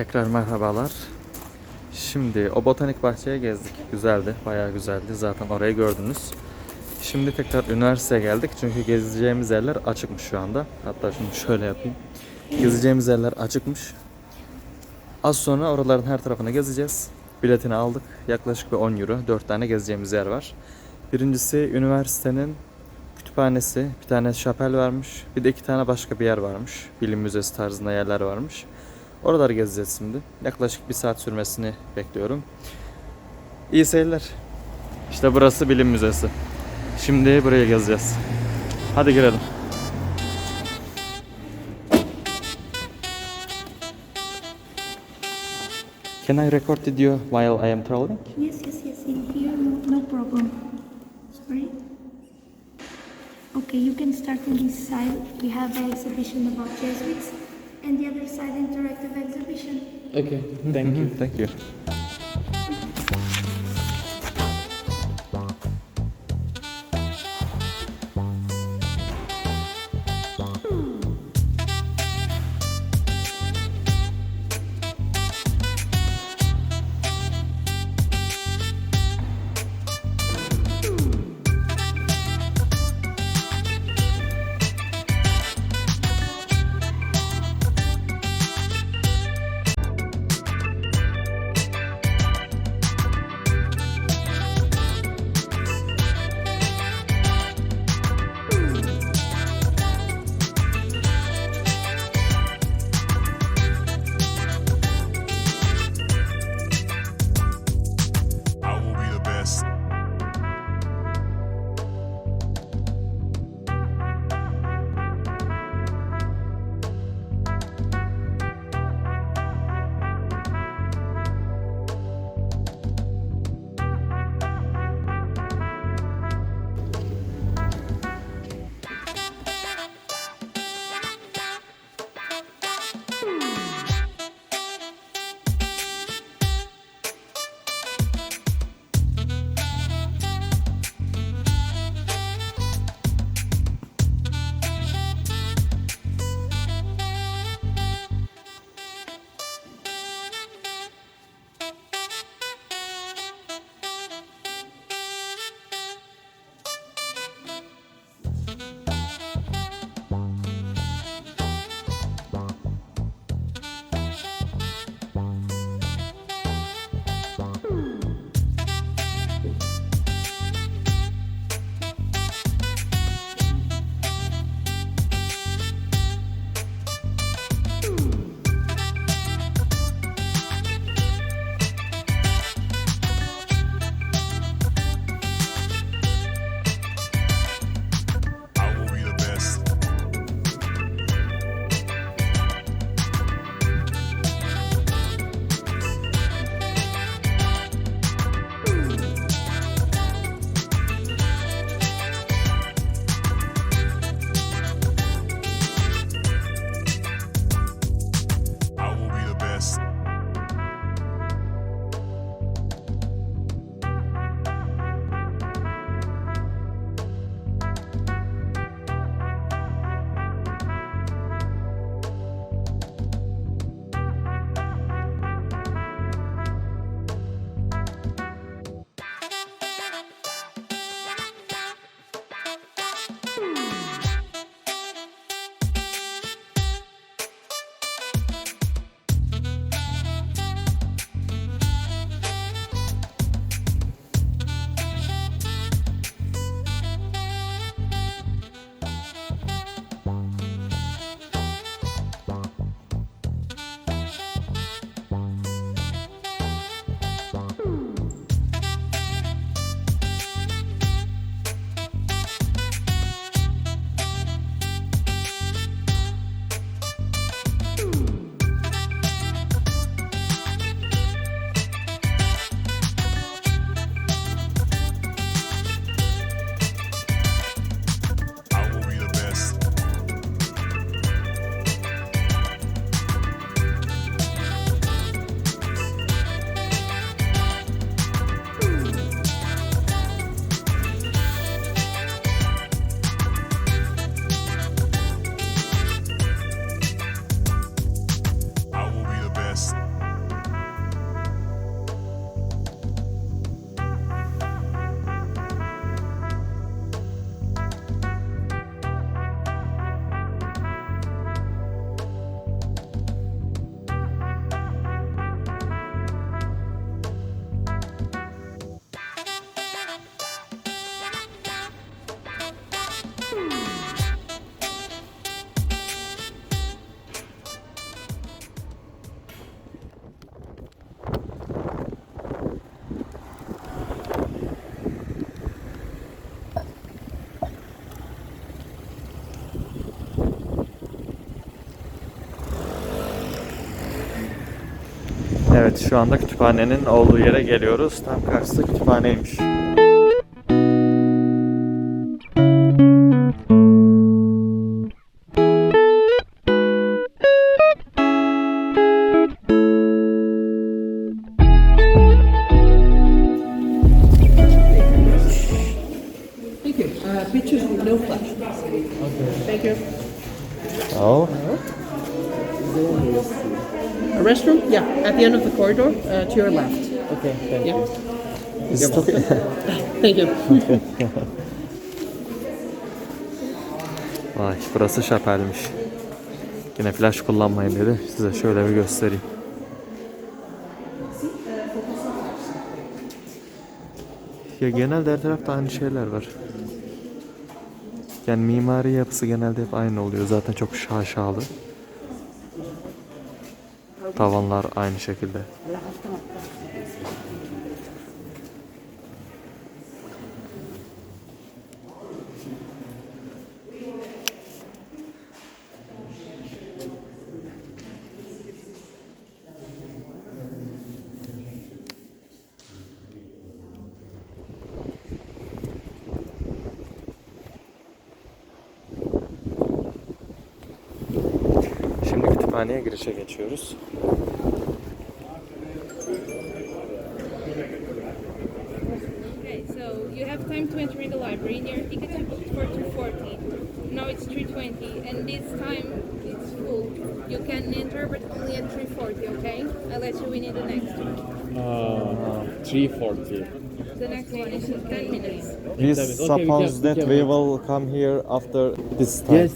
Tekrar merhabalar. Şimdi o botanik bahçeye gezdik. Güzeldi, bayağı güzeldi. Zaten orayı gördünüz. Şimdi tekrar üniversiteye geldik. Çünkü gezeceğimiz yerler açıkmış şu anda. Hatta şunu şöyle yapayım. Gezeceğimiz yerler açıkmış. Az sonra oraların her tarafını gezeceğiz. Biletini aldık. Yaklaşık bir 10 euro. 4 tane gezeceğimiz yer var. Birincisi üniversitenin kütüphanesi. Bir tane şapel varmış. Bir de iki tane başka bir yer varmış. Bilim müzesi tarzında yerler varmış. Oraları gezeceğiz şimdi. Yaklaşık bir saat sürmesini bekliyorum. İyi seyirler. İşte burası bilim müzesi. Şimdi buraya gezeceğiz. Hadi girelim. Can I record video while I am traveling? Yes, yes, yes. In here, no, no problem. Sorry. Okay, you can start on this side. We have an exhibition about Jesuits, and the other side, interactive exhibition. Okay, thank you. Mm-hmm. Thank you. Evet şu anda kütüphanenin olduğu yere geliyoruz. Tam karşısı kütüphaneymiş. Uh, to your left. Okay, thank Yeah. Is it okay? Thank you. Vay burası şapelmiş. Yine flash kullanmayın dedi. Size şöyle bir göstereyim. Ya genelde her tarafta aynı şeyler var. Yani mimari yapısı genelde hep aynı oluyor. Zaten çok şaşalı. Tavanlar aynı şekilde. Şimdi kütüphaneye girişe geçiyoruz. Okay, so you have time to enter the library. In your ticket you booked for 240. Now it's 320, and this time it's full. You can enter, but only at 340. Okay? I'll let you in in the next one. Uh, 340. The next one is in 10 minutes. We Okay, we suppose can- that we can we will come here after this time. Yes,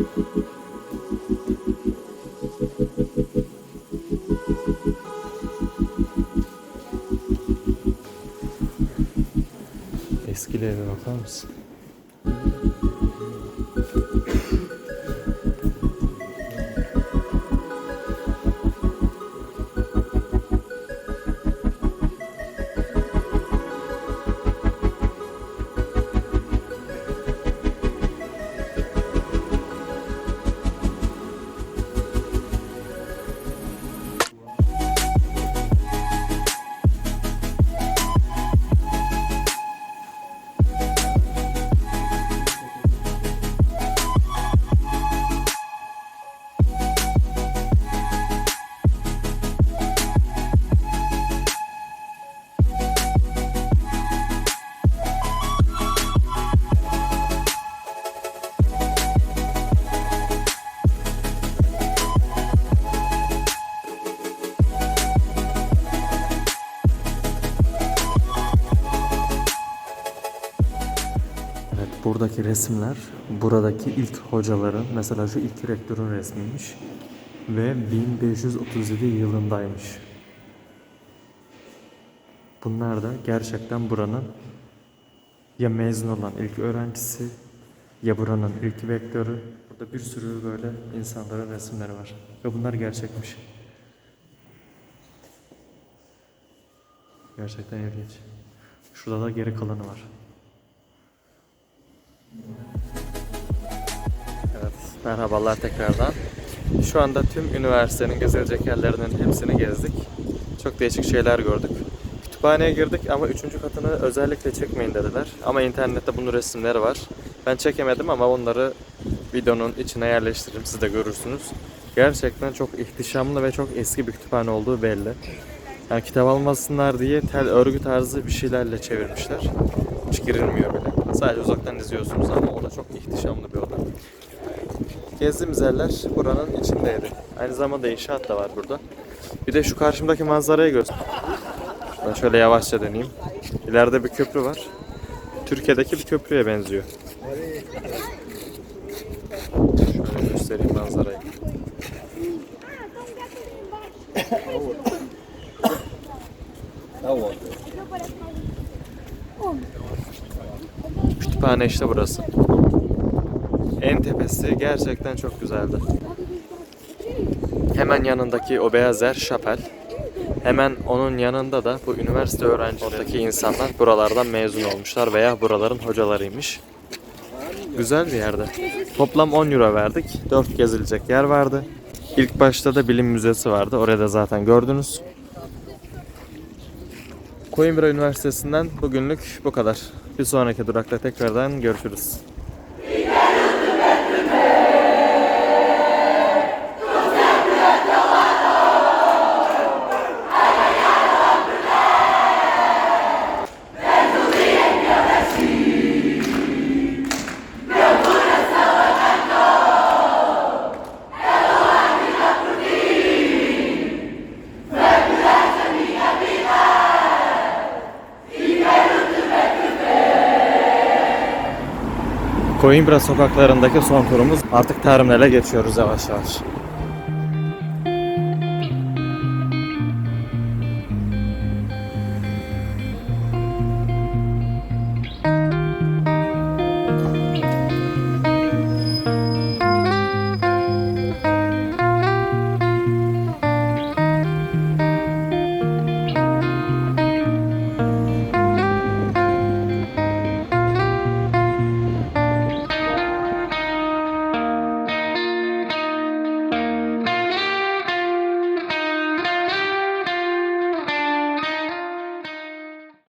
that. Eski eve bakar mısın? Buradaki resimler buradaki ilk hocaların mesela şu ilk rektörün resmiymiş ve 1537 yılındaymış. Bunlar da gerçekten buranın ya mezun olan ilk öğrencisi ya buranın ilk vektörü. Burada bir sürü böyle insanların resimleri var ve bunlar gerçekmiş. Gerçekten ilginç. Şurada da geri kalanı var. Merhabalar tekrardan. Şu anda tüm üniversitenin gezilecek yerlerinin hepsini gezdik. Çok değişik şeyler gördük. Kütüphaneye girdik ama üçüncü katını özellikle çekmeyin dediler. Ama internette bunun resimleri var. Ben çekemedim ama onları videonun içine yerleştiririm. Siz de görürsünüz. Gerçekten çok ihtişamlı ve çok eski bir kütüphane olduğu belli. Yani kitap almasınlar diye tel örgü tarzı bir şeylerle çevirmişler. Hiç girilmiyor bile. Sadece uzaktan izliyorsunuz ama o da çok ihtişamlı bir oda. Gezdiğimiz yerler buranın içindeydi. Aynı zamanda inşaat da var burada. Bir de şu karşımdaki manzarayı göster. Ben şöyle yavaşça döneyim. İleride bir köprü var. Türkiye'deki bir köprüye benziyor. Şöyle göstereyim manzarayı. Kütüphane işte burası. En tepesi gerçekten çok güzeldi. Hemen yanındaki o beyaz yer şapel. Hemen onun yanında da bu üniversite öğrencilerindeki insanlar buralardan mezun olmuşlar veya buraların hocalarıymış. Güzel bir yerde. Toplam 10 euro verdik. 4 gezilecek yer vardı. İlk başta da bilim müzesi vardı. Orada da zaten gördünüz. Coimbra Üniversitesi'nden bugünlük bu kadar. Bir sonraki durakta tekrardan görüşürüz. Coimbra sokaklarındaki son turumuz. Artık terminale geçiyoruz yavaş yavaş.